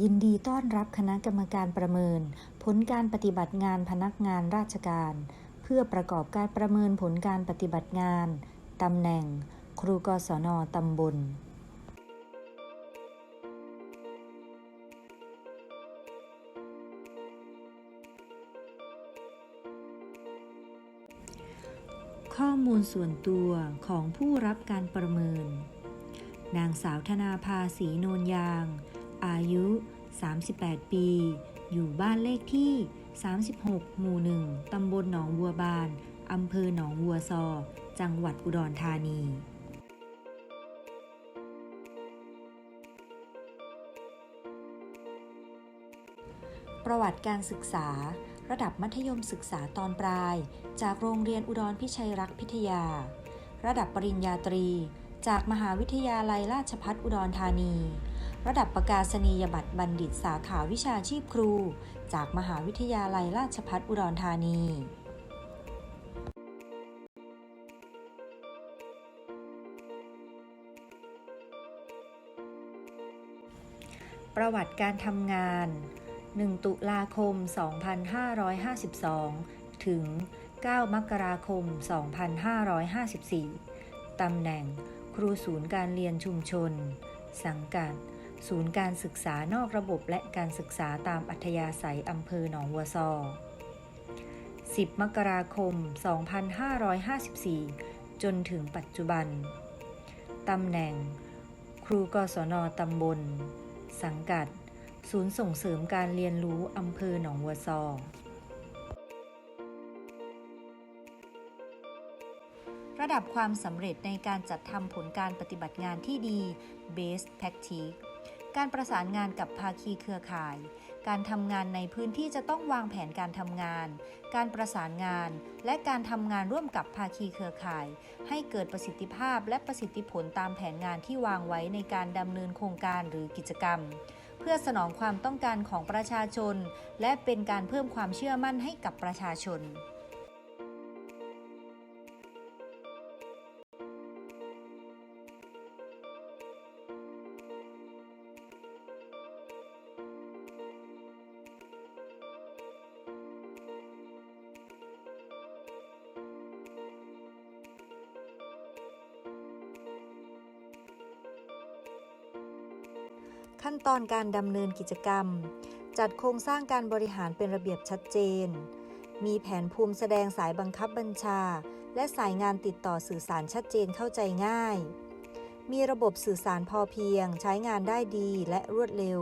ยินดีต้อนรับคณะกรรมการประเมิน ผลการปฏิบัติงานพนักงานราชการ เพื่อประกอบการประเมินผลการปฏิบัติงานตำแหน่ง ครูกศนตำบลข้อมูลส่วนตัวของผู้รับการประเมิน นางสาวธนาภาสีโนนยาง อายุ 38 ปี อยู่บ้านเลขที่ 36 หมู่1ตำบลหนองบัวบาน อำเภอหนองบัวซอ จังหวัดอุดรธานีประวัติการศึกษา ระดับมัธยมศึกษาตอนปลาย จากโรงเรียนอุดรพิชัยรักษ์พิทยา ระดับปริญญาตรี จากมหาวิทยาลัยราชภัฏอุดรธานี ระดับประกาศนียบัตรบัณฑิตสาขาวิชาชีพครู จากมหาวิทยาลัยราชภัฏอุดรธานีประวัติการทำงาน 1 ตุลาคม 2552 ถึง 9 มกราคม 2554 ตำแหน่ง ครูศูนย์การเรียนชุมชน สังกัด ศูนย์การศึกษานอกระบบและการศึกษาตามอัธยาศัยอำเภอหนองวัวซอ 10 มกราคม 2554 จนถึงปัจจุบัน ตำแหน่ง ครูกศนตำบล สังกัด ศูนย์ส่งเสริมการเรียนรู้อำเภอหนองวัวซอระดับความสำเร็จในการจัดทำผลการปฏิบัติงานที่ดี Best Practice การประสานงานกับภาคีเครือข่าย การทำงานในพื้นที่จะต้องวางแผนการทำงาน การประสานงาน และการทำงานร่วมกับภาคีเครือข่าย ให้เกิดประสิทธิภาพและประสิทธิผลตามแผนงานที่วางไว้ในการดำเนินโครงการหรือกิจกรรม เพื่อสนองความต้องการของประชาชน และเป็นการเพิ่มความเชื่อมั่นให้กับประชาชน ขั้นตอนการดำเนินกิจกรรม จัดโครงสร้างการบริหารเป็นระเบียบชัดเจน มีแผนภูมิแสดงสายบังคับบัญชา และสายงานติดต่อสื่อสารชัดเจนเข้าใจง่าย มีระบบสื่อสารพอเพียง ใช้งานได้ดีและรวดเร็ว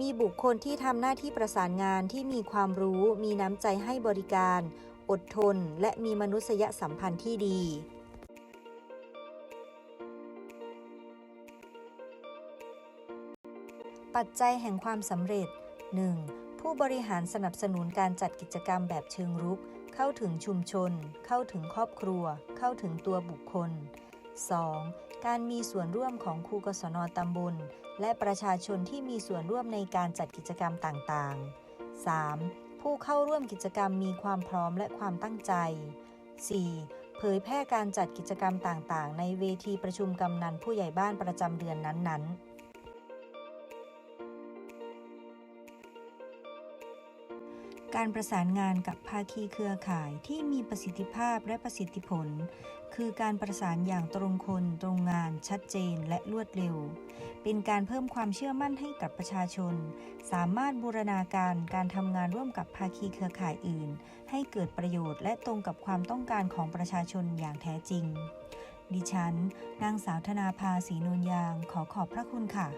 มีบุคคลที่ทำหน้าที่ประสานงานที่มีความรู้ มีน้ำใจให้บริการ อดทน และมีมนุษยสัมพันธ์ที่ดี ปัจจัยแห่งความสำเร็จ 1. ผู้บริหารสนับสนุนการจัดกิจกรรมแบบเชิงรุก เข้าถึงชุมชน เข้าถึงครอบครัว เข้าถึงตัวบุคคล 2. การมีส่วนร่วมของครูกศนตำบล และประชาชนที่มีส่วนร่วมในการจัดกิจกรรมต่างๆ 3. ผู้เข้าร่วมกิจกรรมมีความพร้อมและความตั้งใจ 4. เผยแพร่การจัดกิจกรรมต่างๆ ในเวทีประชุมกำนันผู้ใหญ่บ้านประจำเดือนนั้นๆ การประสานงานกับภาคีเครือข่ายที่มีประสิทธิภาพและประสิทธิผล คือการประสานอย่างตรงคนตรงงานชัดเจนและรวดเร็ว เป็นการเพิ่มความเชื่อมั่นให้กับประชาชน สามารถบูรณาการการทำงานร่วมกับภาคีเครือข่ายอื่น ให้เกิดประโยชน์และตรงกับความต้องการของประชาชนอย่างแท้จริง ดิฉัน นางสาวธนาภาสีนวลยางขอขอบพระคุณค่ะ